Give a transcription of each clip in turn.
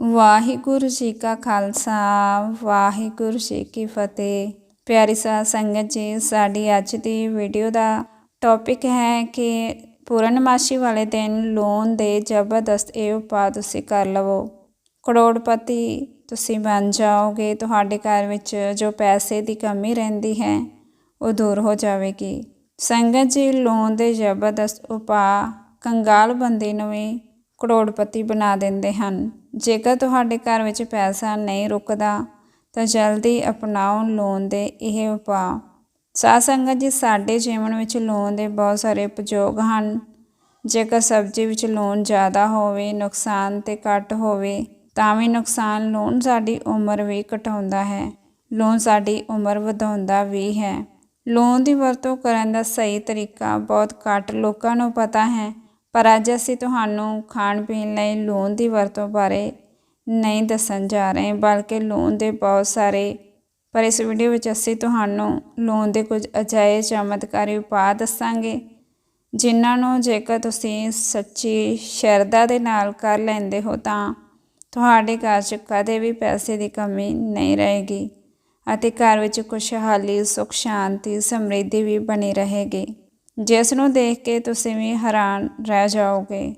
ਵਾਹਿਗੁਰੂ ਜੀ ਕਾ ਖਾਲਸਾ, ਵਾਹਿਗੁਰੂ ਜੀ ਕੀ ਫਤਿਹ। ਪਿਆਰੀ ਸਾਧ ਸੰਗਤ ਜੀ, ਸਾਡੀ ਅੱਜ ਦੀ ਵੀਡੀਓ ਦਾ ਟੌਪਿਕ ਹੈ ਕਿ ਪੂਰਨਮਾਸ਼ੀ ਵਾਲੇ ਦਿਨ ਲੋਨ ਦੇ ਜ਼ਬਰਦਸਤ ਇਹ ਉਪਾਅ ਤੁਸੀਂ ਕਰ ਲਵੋ। ਕਰੋੜਪਤੀ ਤੁਸੀਂ ਬਣ ਜਾਓਗੇ, ਤੁਹਾਡੇ ਘਰ ਵਿੱਚ ਜੋ ਪੈਸੇ ਦੀ ਕਮੀ ਰਹਿੰਦੀ ਹੈ, ਉਹ ਦੂਰ ਹੋ ਜਾਵੇਗੀ। ਸੰਗਤ ਜੀ ਲੋਨ ਦੇ ਜ਼ਬਰਦਸਤ ਉਪਾਅ ਕੰਗਾਲ ਬੰਦੇ ਨੂੰ ਵੀ ਕਰੋੜਪਤੀ ਬਣਾ ਦਿੰਦੇ ਹਨ। ਜੇਕਰ ਤੁਹਾਡੇ ਘਰ ਵਿੱਚ ਪੈਸਾ ਨਹੀਂ ਰੁਕਦਾ, ਤਾਂ ਜਲਦੀ ਅਪਣਾਓ ਲੋਨ ਦੇ ਇਹ ਉਪਾਅ। ਸਾਧ ਸੰਗਤ ਜੀ, ਸਾਡੇ ਜੀਵਨ ਵਿੱਚ ਲੋਨ ਦੇ ਬਹੁਤ ਸਾਰੇ ਉਪਯੋਗ ਹਨ। ਜੇਕਰ ਸਬਜ਼ੀ ਵਿੱਚ ਲੋਨ ਜ਼ਿਆਦਾ ਹੋਵੇ, ਨੁਕਸਾਨ ਤੇ ਘੱਟ ਹੋਵੇ, ਤਾਂ ਵੀ ਨੁਕਸਾਨ ਲੋਨ ਸਾਡੀ ਉਮਰ ਵੀ ਘਟਾਉਂਦਾ ਹੈ। ਲੋਨ ਸਾਡੀ ਉਮਰ ਵਧਾਉਂਦਾ ਵੀ ਹੈ। ਲੋਨ ਦੀ ਵਰਤੋਂ ਕਰਨ ਦਾ ਸਹੀ ਤਰੀਕਾ ਬਹੁਤ ਘੱਟ ਲੋਕਾਂ ਨੂੰ ਪਤਾ ਹੈ। ਪਰ ਅੱਜ ਅਸੀਂ ਤੁਹਾਨੂੰ ਖਾਣ ਪੀਣ ਲਈ ਲੋਨ ਦੀ ਵਰਤੋਂ ਬਾਰੇ ਨਹੀਂ ਦੱਸਣ ਜਾ ਰਹੇ, ਬਲਕਿ ਲੋਨ ਦੇ ਬਹੁਤ ਸਾਰੇ, ਪਰ ਇਸ ਵੀਡੀਓ ਵਿੱਚ ਅਸੀਂ ਤੁਹਾਨੂੰ ਲੋਨ ਦੇ ਕੁਝ ਅਜਾਏ ਚਮਤਕਾਰੀ ਉਪਾਅ ਦੱਸਾਂਗੇ, ਜਿਨ੍ਹਾਂ ਨੂੰ ਜੇਕਰ ਤੁਸੀਂ ਸੱਚੀ ਸ਼ਰਧਾ ਦੇ ਨਾਲ ਕਰ ਲੈਂਦੇ ਹੋ ਤਾਂ ਤੁਹਾਡੇ ਘਰ 'ਚ ਕਦੇ ਵੀ ਪੈਸੇ ਦੀ ਕਮੀ ਨਹੀਂ ਰਹੇਗੀ ਅਤੇ ਘਰ ਵਿੱਚ ਖੁਸ਼ਹਾਲੀ ਸੁਖ ਸ਼ਾਂਤੀ ਸਮਰਿੱਧੀ ਵੀ ਬਣੀ ਰਹੇਗੀ। ਜਿਸ ਨੂੰ ਦੇਖ ਕੇ ਤੁਸੀਂ ਵੀ ਹੈਰਾਨ ਰਹਿ ਜਾਓਗੇ।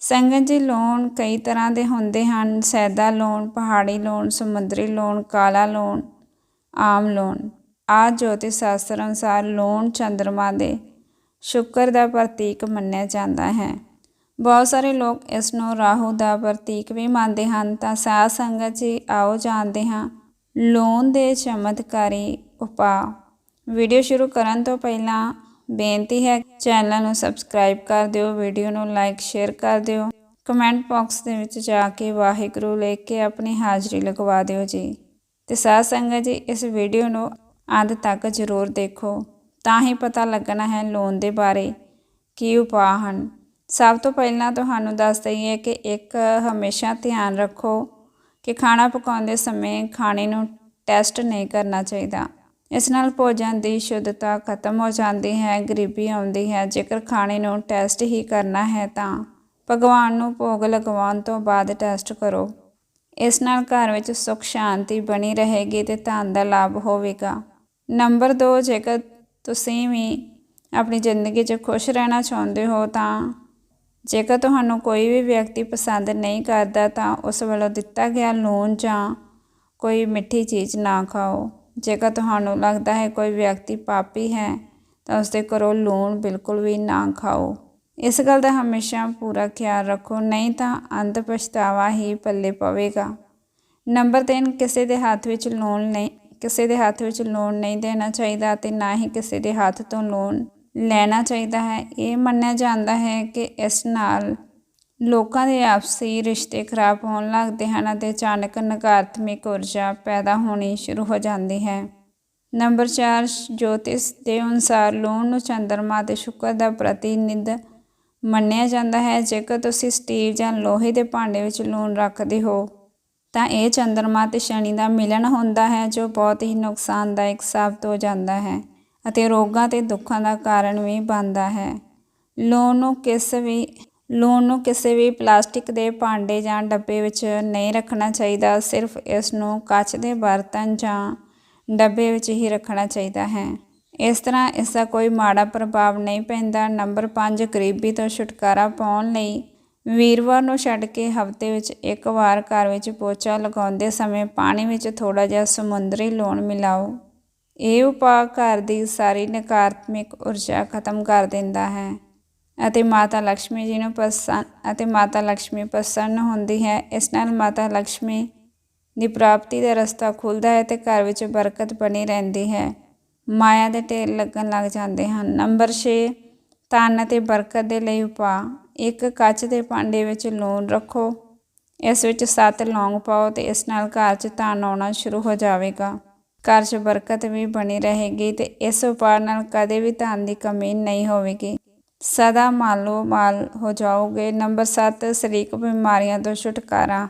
ਸੰਗਤ ਜੀ ਲੋਨ ਕਈ ਤਰ੍ਹਾਂ ਦੇ ਹੁੰਦੇ ਹਨ। ਸੈਦਾ ਲੋਨ ਪਹਾੜੀ ਲੋਨ ਸਮੁੰਦਰੀ ਲੋਨ ਕਾਲਾ ਲੋਨ ਆਮ ਲੋਨ ਆ ਜੋਤਿਸ਼ ਸ਼ਾਸਤਰ ਅਨੁਸਾਰ ਲੋਨ ਚੰ드ਰਮਾ ਦੇ ਸ਼ੁਕਰ ਦਾ ਪ੍ਰਤੀਕ ਮੰਨਿਆ ਜਾਂਦਾ ਹੈ। ਬਹੁਤ ਸਾਰੇ ਲੋਕ ਇਸ ਨੂੰ ਰਾਹੂ ਦਾ ਪ੍ਰਤੀਕ ਵੀ ਮੰਨਦੇ ਹਨ। ਤਾਂ ਸਾਧ ਸੰਗਤ ਜੀ, ਆਓ ਜਾਣਦੇ ਹਾਂ ਲੋਨ ਦੇ ਚਮਤਕਾਰੀ ਉਪਾਅ। ਵੀਡੀਓ ਸ਼ੁਰੂ ਕਰਨ ਤੋਂ ਪਹਿਲਾਂ ਬੇਨਤੀ ਹੈ ਚੈਨਲ ਨੂੰ ਸਬਸਕ੍ਰਾਈਬ ਕਰ ਦਿਓ, ਵੀਡੀਓ ਨੂੰ ਲਾਈਕ, ਸ਼ੇਅਰ ਕਰ ਦਿਓ। ਕਮੈਂਟ ਬਾਕਸ ਦੇ ਵਿੱਚ ਜਾ ਕੇ ਵਾਹਿਗੁਰੂ ਲਿਖ ਕੇ ਆਪਣੀ ਹਾਜ਼ਰੀ ਲਗਵਾ ਦਿਓ ਜੀ। ਤੇ ਸਾਧ ਸੰਗਤ ਜੀ, ਇਸ ਵੀਡੀਓ ਨੂੰ ਅੰਤ ਤੱਕ ਜ਼ਰੂਰ ਦੇਖੋ। ਤਾਂ ਹੀ ਪਤਾ ਲੱਗਣਾ ਹੈ ਲੋਨ ਦੇ ਬਾਰੇ ਕੀ ਉਪਾਅ ਹਨ। ਸਭ ਤੋਂ ਪਹਿਲਾਂ ਤੁਹਾਨੂੰ ਦੱਸ ਦਈਏ ਕਿ ਇੱਕ ਹਮੇਸ਼ਾ ਧਿਆਨ ਰੱਖੋ ਕਿ ਖਾਣਾ ਪਕਾਉਂਦੇ ਸਮੇਂ ਖਾਣੇ ਨੂੰ ਟੈਸਟ ਨਹੀਂ ਕਰਨਾ ਚਾਹੀਦਾ। ਇਸ ਨਾਲ ਭੋਜਨ ਦੀ ਸ਼ੁੱਧਤਾ ਖਤਮ ਹੋ ਜਾਂਦੀ ਹੈ, ਗਰੀਬੀ ਆਉਂਦੀ ਹੈ। ਜੇਕਰ ਖਾਣੇ ਨੂੰ ਟੈਸਟ ਹੀ ਕਰਨਾ ਹੈ ਤਾਂ ਭਗਵਾਨ ਨੂੰ ਭੋਗ ਲਗਵਾਉਣ ਤੋਂ ਬਾਅਦ ਟੈਸਟ ਕਰੋ। ਇਸ ਨਾਲ ਘਰ ਵਿੱਚ ਸੁਖ ਸ਼ਾਂਤੀ ਬਣੀ ਰਹੇਗੀ ਤੇ ਧਨ ਦਾ ਲਾਭ ਹੋਵੇਗਾ। ਨੰਬਰ 2 ਜੇਕਰ ਤੁਸੀਂ ਵੀ ਆਪਣੀ ਜ਼ਿੰਦਗੀ 'ਚ ਖੁਸ਼ ਰਹਿਣਾ ਚਾਹੁੰਦੇ ਹੋ ਤਾਂ ਜੇਕਰ ਤੁਹਾਨੂੰ ਕੋਈ ਵੀ ਵਿਅਕਤੀ ਪਸੰਦ ਨਹੀਂ ਕਰਦਾ ਤਾਂ ਉਸ ਵੱਲੋਂ ਦਿੱਤਾ ਗਿਆ ਲੂਣ ਜਾਂ ਕੋਈ ਮਿੱਠੀ ਚੀਜ਼ ਨਾ ਖਾਓ। ਜੇਕਰ ਤੁਹਾਨੂੰ ਲੱਗਦਾ ਹੈ ਕੋਈ ਵਿਅਕਤੀ ਪਾਪੀ ਹੈ, ਤਾਂ ਉਸਦੇ ਘਰੋਂ ਲੋਨ ਬਿਲਕੁਲ ਵੀ ਨਾ ਖਾਓ। ਇਸ ਗੱਲ ਦਾ ਹਮੇਸ਼ਾ ਪੂਰਾ ਖਿਆਲ ਰੱਖੋ, ਨਹੀਂ ਤਾਂ ਅੰਤ ਪਛਤਾਵਾ ਹੀ ਪੱਲੇ ਪਵੇਗਾ। ਨੰਬਰ 3 ਕਿਸੇ ਦੇ ਹੱਥ ਵਿੱਚ ਲੋਨ ਨਹੀਂ, ਕਿਸੇ ਦੇ ਹੱਥ ਵਿੱਚ ਲੋਨ ਨਹੀਂ ਦੇਣਾ ਚਾਹੀਦਾ ਤੇ ਨਾ ਹੀ ਕਿਸੇ ਦੇ ਹੱਥ ਤੋਂ ਲੋਨ ਲੈਣਾ ਚਾਹੀਦਾ ਹੈ। ਇਹ ਮੰਨਿਆ ਜਾਂਦਾ ਹੈ ਕਿ ਇਸ ਨਾਲ ਲੋਕਾਂ ਦੇ ਆਪਸੀ ਰਿਸ਼ਤੇ ਖਰਾਬ ਹੋਣ ਲੱਗਦੇ ਹਨ ਅਤੇ ਅਚਾਨਕ ਨਕਾਰਾਤਮਕ ਊਰਜਾ ਪੈਦਾ ਹੋਣੀ ਸ਼ੁਰੂ ਹੋ ਜਾਂਦੀ ਹੈ। ਨੰਬਰ 4 ਜੋਤਿਸ਼ ਦੇ ਅਨੁਸਾਰ ਲੂਣ ਨੂੰ ਚੰਦਰਮਾ ਅਤੇ ਸ਼ੁਕਰ ਦਾ ਪ੍ਰਤੀਨਿਧ ਮੰਨਿਆ ਜਾਂਦਾ ਹੈ। ਜੇਕਰ ਤੁਸੀਂ ਸਟੀਲ ਜਾਂ ਲੋਹੇ ਦੇ ਭਾਂਡੇ ਵਿੱਚ ਲੂਣ ਰੱਖਦੇ ਹੋ, ਤਾਂ ਇਹ ਚੰਦਰਮਾ ਤੇ ਸ਼ਨੀ ਦਾ ਮਿਲਨ ਹੁੰਦਾ ਹੈ, ਜੋ ਬਹੁਤ ਹੀ ਨੁਕਸਾਨਦਾਇਕ ਸਾਬਤ ਹੋ ਜਾਂਦਾ ਹੈ ਅਤੇ ਰੋਗਾਂ ਤੇ ਦੁੱਖਾਂ ਦਾ ਕਾਰਨ ਵੀ ਬਣਦਾ ਹੈ। ਲੂਣ ਨੂੰ ਕਿਸ ਵੀ ਲੂਣ ਨੂੰ ਕਿਸੇ ਵੀ ਪਲਾਸਟਿਕ ਦੇ ਭਾਂਡੇ ਜਾਂ ਡੱਬੇ ਵਿੱਚ ਨਹੀਂ ਰੱਖਣਾ ਚਾਹੀਦਾ, ਸਿਰਫ ਇਸ ਨੂੰ ਕੱਚ ਦੇ ਬਰਤਨ ਜਾਂ ਡੱਬੇ ਵਿੱਚ ਹੀ ਰੱਖਣਾ ਚਾਹੀਦਾ ਹੈ। ਇਸ ਤਰ੍ਹਾਂ ਇਸ ਦਾ ਕੋਈ ਮਾੜਾ ਪ੍ਰਭਾਵ ਨਹੀਂ ਪੈਂਦਾ। ਨੰਬਰ 5 ਗਰੀਬੀ ਤੋਂ ਛੁਟਕਾਰਾ ਪਾਉਣ ਲਈ ਵੀਰਵਾਰ ਨੂੰ ਛੱਡ ਕੇ ਹਫ਼ਤੇ ਵਿੱਚ ਇੱਕ ਵਾਰ ਘਰ ਵਿੱਚ ਪੋਚਾ ਲਗਾਉਂਦੇ ਸਮੇਂ ਪਾਣੀ ਵਿੱਚ ਥੋੜਾ ਜਿਹਾ ਸਮੁੰਦਰੀ ਲੂਣ ਮਿਲਾਓ। ਇਹ ਉਪਾਅ ਘਰ ਦੀ ਸਾਰੀ ਨਕਾਰਾਤਮਕ ਊਰਜਾ ਖਤਮ ਕਰ ਦਿੰਦਾ ਹੈ। ਅਤੇ ਮਾਤਾ ਲక్ష్ਮੀ ਜੀ ਨੂੰ ਪ੍ਰਸੰਨ ਅਤੇ ਮਾਤਾ ਲక్ష్ਮੀ ਪ੍ਰਸੰਨ ਹੁੰਦੀ ਹੈ। ਇਸ ਨਾਲ ਮਾਤਾ ਲక్ష్ਮੀ ਦੀ ਪ੍ਰਾਪਤੀ ਦਾ ਰਸਤਾ ਖੁੱਲਦਾ ਹੈ ਤੇ ਘਰ ਵਿੱਚ ਬਰਕਤ ਬਣੀ ਰਹਿੰਦੀ ਹੈ। ਮਾਇਆ ਦੇ ਢੇਰ ਲੱਗਣ ਲੱਗ ਜਾਂਦੇ ਹਨ। ਨੰਬਰ 6 ਧਨ ਅਤੇ ਬਰਕਤ ਦੇ ਲਈ ਉਪਾਅ। ਇੱਕ ਕੱਚ ਦੇ ਭਾਂਡੇ ਵਿੱਚ ਲੂਣ ਰੱਖੋ। ਇਸ ਵਿੱਚ ਸੱਤ ਲੌਂਗ ਪਾਓ ਤੇ ਇਸ ਨਾਲ ਘਰ 'ਚ ਧਨ ਆਉਣਾ ਸ਼ੁਰੂ ਹੋ ਜਾਵੇਗਾ। ਘਰ 'ਚ ਬਰਕਤ ਵੀ ਬਣੀ ਰਹੇਗੀ ਤੇ ਇਸ ਉਪਾਅ ਨਾਲ ਕਦੇ ਵੀ ਧਨ ਦੀ ਕਮੀ ਨਹੀਂ ਹੋਵੇਗੀ। ਸਦਾ ਮਾਲੋ ਮਾਲ ਹੋ ਜਾਓਗੇ। ਨੰਬਰ 7 ਸਰੀਰਕ ਬਿਮਾਰੀਆਂ ਤੋਂ ਛੁਟਕਾਰਾ।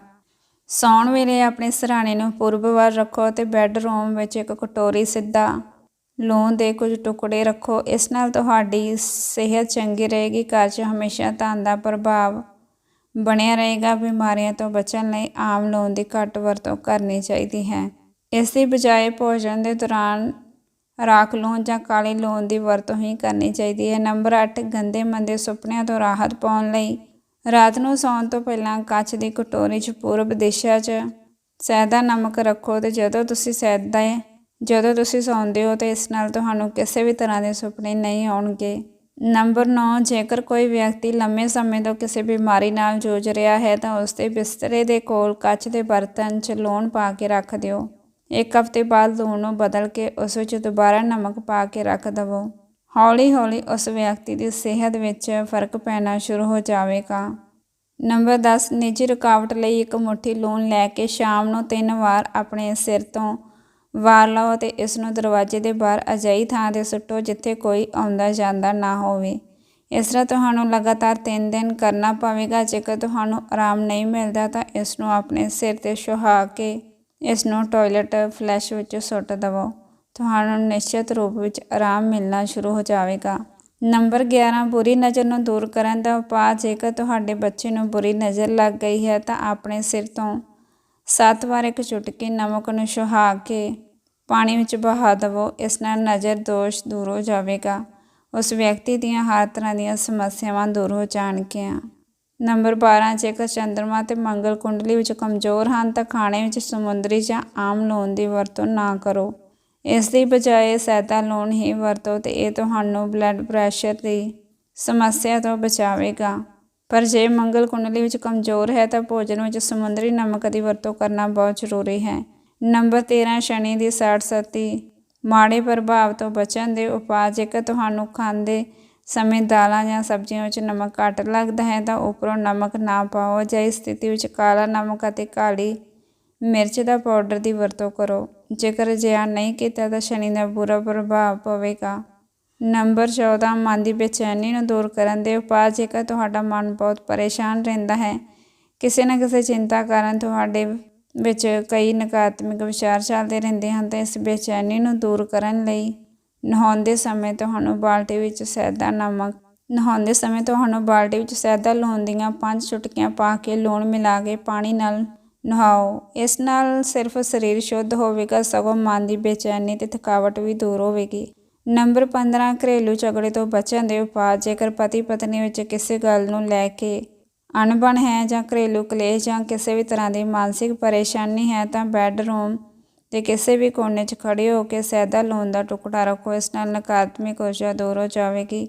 ਸੌਣ ਵੇਲੇ ਆਪਣੇ ਸਰਾਣੇ ਨੂੰ ਪੂਰਬ ਵੱਲ ਰੱਖੋ ਤੇ ਬੈੱਡਰੂਮ ਵਿੱਚ ਇੱਕ ਕਟੋਰੀ ਸਿੱਧਾ ਲੂਣ ਦੇ ਕੁਝ ਟੁਕੜੇ ਰੱਖੋ। ਇਸ ਨਾਲ ਤੁਹਾਡੀ ਸਿਹਤ ਚੰਗੀ ਰਹੇਗੀ। ਘਰ 'ਚ ਹਮੇਸ਼ਾ ਧਨ ਦਾ ਪ੍ਰਭਾਵ ਬਣਿਆ ਰਹੇਗਾ। ਬਿਮਾਰੀਆਂ ਤੋਂ ਬਚਣ ਲਈ ਆਮ ਲੂਣ ਦੀ ਘੱਟ ਵਰਤੋਂ ਕਰਨੀ ਚਾਹੀਦੀ ਹੈ। ਇਸ ਦੀ ਬਜਾਏ ਭੋਜਨ ਦੇ ਦੌਰਾਨ ਰਾਖ ਲੂਣ ਜਾਂ ਕਾਲੇ ਲੂਣ ਦੀ ਵਰਤੋਂ ਹੀ ਕਰਨੀ ਚਾਹੀਦੀ ਹੈ। ਨੰਬਰ 8 ਗੰਦੇ ਮੰਦੇ ਸੁਪਨਿਆਂ ਤੋਂ ਰਾਹਤ ਪਾਉਣ ਲਈ। ਰਾਤ ਨੂੰ ਸੌਣ ਤੋਂ ਪਹਿਲਾਂ ਕੱਚ ਦੀ ਕਟੋਰੀ 'ਚ ਪੂਰਬ ਦਿਸ਼ਾ 'ਚ ਸ਼ਹਿਦ ਨਮਕ ਰੱਖੋ ਤੇ ਜਦੋਂ ਤੁਸੀਂ ਸ਼ਹਿਦ ਦਾ ਜਦੋਂ ਤੁਸੀਂ ਸੌਂਦੇ ਹੋ ਤੇ ਇਸ ਨਾਲ ਤੁਹਾਨੂੰ ਕਿਸੇ ਵੀ ਤਰ੍ਹਾਂ ਦੇ ਸੁਪਨੇ ਨਹੀਂ ਆਉਣਗੇ। ਨੰਬਰ 9 ਜੇਕਰ ਕੋਈ ਵਿਅਕਤੀ ਲੰਮੇ ਸਮੇਂ ਤੋਂ ਕਿਸੇ ਬਿਮਾਰੀ ਨਾਲ ਜੂਝ ਰਿਹਾ ਹੈ ਤਾਂ ਉਸ ਦੇ ਬਿਸਤਰੇ ਦੇ ਕੋਲ ਕੱਚ ਦੇ ਬਰਤਨ 'ਚ ਲੂਣ ਪਾ ਕੇ ਰੱਖ ਦਿਓ। ਇੱਕ ਹਫ਼ਤੇ ਬਾਅਦ ਲੂਣ ਨੂੰ ਬਦਲ ਕੇ ਉਸ ਵਿੱਚ ਦੁਬਾਰਾ ਨਮਕ ਪਾ ਕੇ ਰੱਖ ਦਵੋ। ਹੌਲੀ ਹੌਲੀ ਉਸ ਵਿਅਕਤੀ ਦੀ ਸਿਹਤ ਵਿੱਚ ਫ਼ਰਕ ਪੈਣਾ ਸ਼ੁਰੂ ਹੋ ਜਾਵੇਗਾ। ਨੰਬਰ 10 ਨਿੱਜੀ ਰੁਕਾਵਟ ਲਈ ਇੱਕ ਮੁੱਠੀ ਲੂਣ ਲੈ ਕੇ ਸ਼ਾਮ ਨੂੰ ਤਿੰਨ ਵਾਰ ਆਪਣੇ ਸਿਰ ਤੋਂ ਵਾਰ ਲਓ ਅਤੇ ਇਸ ਨੂੰ ਦਰਵਾਜ਼ੇ ਦੇ ਬਾਹਰ ਅਜਿਹੀ ਥਾਂ 'ਤੇ ਸੁੱਟੋ ਜਿੱਥੇ ਕੋਈ ਆਉਂਦਾ ਜਾਂਦਾ ਨਾ ਹੋਵੇ। ਇਸ ਤਰ੍ਹਾਂ ਤੁਹਾਨੂੰ ਲਗਾਤਾਰ 3 ਦਿਨ ਕਰਨਾ ਪਵੇਗਾ। ਜੇਕਰ ਤੁਹਾਨੂੰ ਆਰਾਮ ਨਹੀਂ ਮਿਲਦਾ ਤਾਂ ਇਸ ਨੂੰ ਆਪਣੇ ਸਿਰ 'ਤੇ ਸੁਹਾ ਕੇ ਇਸ ਨੂੰ ਟਾਇਲਟ ਫਲੈਸ਼ ਵਿੱਚ ਸੁੱਟ ਦੇਵੋ। ਤੁਹਾਨੂੰ ਨਿਸ਼ਚਿਤ ਰੂਪ ਵਿੱਚ ਆਰਾਮ ਮਿਲਣਾ ਸ਼ੁਰੂ ਹੋ ਜਾਵੇਗਾ। ਨੰਬਰ 11 ਬੁਰੀ ਨਜ਼ਰ ਨੂੰ ਦੂਰ ਕਰਨ ਦਾ ਉਪਾਅ। ਜੇਕਰ ਤੁਹਾਡੇ ਬੱਚੇ ਨੂੰ ਬੁਰੀ ਨਜ਼ਰ ਲੱਗ ਗਈ ਹੈ, ਤਾਂ ਆਪਣੇ ਸਿਰ ਤੋਂ ਸੱਤ ਵਾਰ ਇੱਕ ਚੁਟਕੀ ਨਮਕ ਨੂੰ ਸੁਹਾ ਕੇ ਪਾਣੀ ਵਿੱਚ ਬਹਾ ਦੇਵੋ। ਇਸ ਨਾਲ ਨਜ਼ਰ ਦੋਸ਼ ਦੂਰ ਹੋ ਜਾਵੇਗਾ। ਉਸ ਵਿਅਕਤੀ ਦੀਆਂ ਹਰ ਤਰ੍ਹਾਂ ਦੀਆਂ ਸਮੱਸਿਆਵਾਂ ਦੂਰ ਹੋ ਜਾਣਗੀਆਂ। ਨੰਬਰ 12 ਜੇਕਰ ਚੰਦਰਮਾ ਤੇ ਮੰਗਲ ਕੁੰਡਲੀ ਵਿੱਚ ਕਮਜ਼ੋਰ ਹਨ ਤਾਂ ਖਾਣੇ ਵਿੱਚ ਸਮੁੰਦਰੀ ਜਾਂ ਆਮ ਲੂਣ ਦੀ ਵਰਤੋਂ ਨਾ ਕਰੋ। ਇਸ ਦੀ ਬਜਾਏ ਸੈਦਾ ਲੂਣ ਹੀ ਵਰਤੋ ਤੇ ਇਹ ਤੁਹਾਨੂੰ ਬਲੱਡ ਪ੍ਰੈਸ਼ਰ ਦੀ ਸਮੱਸਿਆ ਤੋਂ ਬਚਾਵੇਗਾ। ਪਰ ਜੇ ਮੰਗਲ ਕੁੰਡਲੀ ਵਿੱਚ ਕਮਜ਼ੋਰ ਹੈ ਤਾਂ ਭੋਜਨ ਵਿੱਚ ਸਮੁੰਦਰੀ ਨਮਕ ਦੀ ਵਰਤੋਂ ਕਰਨਾ ਬਹੁਤ ਜ਼ਰੂਰੀ ਹੈ। ਨੰਬਰ 13 ਸ਼ਨੀ ਦੀ ਸਾੜ ਸਤੀ ਮਾੜੇ ਪ੍ਰਭਾਵ ਤੋਂ ਬਚਣ ਦੇ ਉਪਾਅ, ਜੇਕਰ ਤੁਹਾਨੂੰ ਖਾਂਦੇ ਸਮੇਂ ਦਾਲਾਂ ਜਾਂ ਸਬਜ਼ੀਆਂ ਵਿੱਚ ਨਮਕ ਘੱਟ ਲੱਗਦਾ ਹੈ ਤਾਂ ਉੱਪਰੋਂ ਨਮਕ ਨਾ ਪਾਓ। ਅਜਿਹੀ ਸਥਿਤੀ ਵਿੱਚ ਕਾਲਾ ਨਮਕ ਅਤੇ ਕਾਲੀ ਮਿਰਚ ਦਾ ਪਾਊਡਰ ਦੀ ਵਰਤੋਂ ਕਰੋ। ਜੇਕਰ ਅਜਿਹਾ ਨਹੀਂ ਕੀਤਾ ਤਾਂ ਸ਼ਨੀ ਦਾ ਬੁਰਾ ਪ੍ਰਭਾਵ ਪਵੇਗਾ। ਨੰਬਰ 14 ਮਨ ਦੀ ਬੇਚੈਨੀ ਨੂੰ ਦੂਰ ਕਰਨ ਦੇ ਉਪਾਅ। ਜੇਕਰ ਤੁਹਾਡਾ ਮਨ ਬਹੁਤ ਪਰੇਸ਼ਾਨ ਰਹਿੰਦਾ ਹੈ, ਕਿਸੇ ਨਾ ਕਿਸੇ ਚਿੰਤਾ ਕਾਰਨ ਤੁਹਾਡੇ ਵਿੱਚ ਕਈ ਨਕਾਰਾਤਮਕ ਵਿਚਾਰ ਚੱਲਦੇ ਰਹਿੰਦੇ ਹਨ ਤਾਂ ਇਸ ਬੇਚੈਨੀ ਨੂੰ ਦੂਰ ਕਰਨ ਲਈ ਨਹਾਉਂਦੇ ਸਮੇਂ ਤੁਹਾਨੂੰ ਬਾਲਟੀ ਵਿੱਚ ਸੈਦਾ ਨਮਕ ਨਹਾਉਂਦੇ ਸਮੇਂ ਤੁਹਾਨੂੰ ਬਾਲਟੀ ਵਿੱਚ ਸੈਦਾ ਲੂਣ ਦੀਆਂ ਪੰਜ ਚੁਟਕੀਆਂ ਪਾ ਕੇ ਲੂਣ ਮਿਲਾ ਕੇ ਪਾਣੀ ਨਾਲ ਨਹਾਓ। ਇਸ ਨਾਲ ਸਿਰਫ ਸਰੀਰ ਸ਼ੁੱਧ ਹੋਵੇਗਾ, ਸਗੋਂ ਮਨ ਦੀ ਬੇਚੈਨੀ ਤੇ ਥਕਾਵਟ ਵੀ ਦੂਰ ਹੋਵੇਗੀ। ਨੰਬਰ 15 ਘਰੇਲੂ ਝਗੜੇ ਤੋਂ ਬਚਣ ਦੇ ਉਪਾਅ। ਜੇਕਰ ਪਤੀ ਪਤਨੀ ਵਿੱਚ ਕਿਸੇ ਗੱਲ ਨੂੰ ਲੈ ਕੇ ਅਣਬਣ ਹੈ ਜਾਂ ਘਰੇਲੂ ਕਲੇਸ਼ ਜਾਂ ਕਿਸੇ ਵੀ ਤਰ੍ਹਾਂ ਦੀ ਮਾਨਸਿਕ ਪਰੇਸ਼ਾਨੀ ਹੈ, ਤਾਂ ਬੈੱਡਰੂਮ ਤੇ ਕਿਸੇ ਵੀ ਕੋਨੇ 'ਚ ਖੜੇ ਹੋ ਕੇ ਸੈਦਾ ਲੂਣ ਦਾ ਟੁਕੜਾ ਰੱਖੋ। ਇਸ ਨਾਲ ਨਕਾਰਾਤਮਕ ਊਰਜਾ ਦੂਰ ਹੋ ਜਾਵੇਗੀ।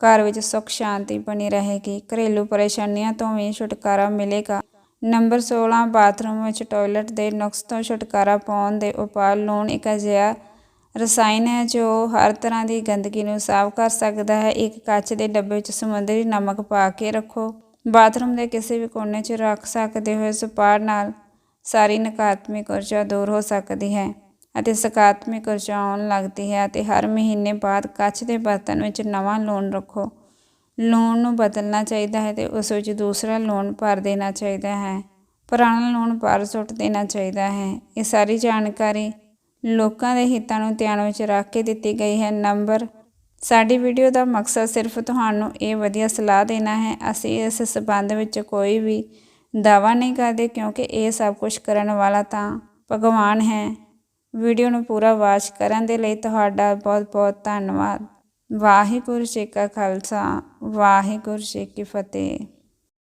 ਘਰ ਵਿੱਚ ਸੁੱਖ, ਸ਼ਾਂਤੀ ਬਣੀ ਰਹੇਗੀ। ਘਰੇਲੂ ਪਰੇਸ਼ਾਨੀਆਂ ਤੋਂ ਵੀ ਛੁਟਕਾਰਾ ਮਿਲੇਗਾ। ਨੰਬਰ 16 ਬਾਥਰੂਮ ਵਿੱਚ ਟਾਇਲਟ ਦੇ ਨੁਕਸ ਤੋਂ ਛੁਟਕਾਰਾ ਪਾਉਣ ਦੇ ਉਪਾਅ ਲੂਣ ਇੱਕ ਅਜਿਹਾ ਰਸਾਇਣ ਹੈ ਜੋ ਹਰ ਤਰ੍ਹਾਂ ਦੀ ਗੰਦਗੀ ਨੂੰ ਸਾਫ਼ ਕਰ ਸਕਦਾ ਹੈ। ਇੱਕ ਕੱਚ ਦੇ ਡੱਬੇ ਵਿੱਚ ਸਮੁੰਦਰੀ ਨਮਕ ਪਾ ਕੇ ਰੱਖੋ। ਬਾਥਰੂਮ ਦੇ ਕਿਸੇ ਵੀ ਕੋਨੇ 'ਚ ਰੱਖ ਸਕਦੇ ਹੋ। ਇਸ ਉਪਾਅ ਨਾਲ ਸਾਰੀ ਨਕਾਰਾਤਮਕ ਊਰਜਾ ਦੂਰ ਹੋ ਸਕਦੀ ਹੈ ਅਤੇ ਸਕਾਰਾਤਮਕ ਊਰਜਾ ਆਉਣ ਲੱਗਦੀ ਹੈ ਅਤੇ ਹਰ ਮਹੀਨੇ ਬਾਅਦ ਕੱਚ ਦੇ ਬਰਤਨ ਵਿੱਚ ਨਵਾਂ ਲੂਣ ਰੱਖੋ। ਲੂਣ ਨੂੰ ਬਦਲਣਾ ਚਾਹੀਦਾ ਹੈ ਤੇ ਉਸ ਵਿੱਚ ਦੂਸਰਾ ਲੂਣ ਭਰ ਦੇਣਾ ਚਾਹੀਦਾ ਹੈ। ਪੁਰਾਣਾ ਲੂਣ ਬਾਹਰ ਸੁੱਟ ਦੇਣਾ ਚਾਹੀਦਾ ਹੈ। ਇਹ ਸਾਰੀ ਜਾਣਕਾਰੀ ਲੋਕਾਂ ਦੇ ਹਿੱਤਾਂ ਨੂੰ ਧਿਆਨ ਵਿੱਚ ਰੱਖ ਕੇ ਦਿੱਤੀ ਗਈ ਹੈ। ਨੰਬਰ, ਸਾਡੀ ਵੀਡੀਓ ਦਾ ਮਕਸਦ ਸਿਰਫ ਤੁਹਾਨੂੰ ਇਹ ਵਧੀਆ ਸਲਾਹ ਦੇਣਾ ਹੈ। ਅਸੀਂ ਇਸ ਸਬੰਧ ਵਿੱਚ ਕੋਈ ਵੀ ਦਾਵਾ ਨਹੀਂ ਕਰਦੇ ਕਿਉਂਕਿ ਇਹ ਸਭ ਕੁਝ ਕਰਨ ਵਾਲਾ ਤਾਂ ਭਗਵਾਨ ਹੈ। ਵੀਡੀਓ ਨੂੰ ਪੂਰਾ ਵਾਚ ਕਰਨ ਦੇ ਲਈ ਤੁਹਾਡਾ ਬਹੁਤ ਬਹੁਤ ਧੰਨਵਾਦ। ਵਾਹਿਗੁਰੂ ਜੀ ਕਾ ਖਾਲਸਾ, ਵਾਹਿਗੁਰੂ ਜੀ ਕੀ ਫਤਿਹ।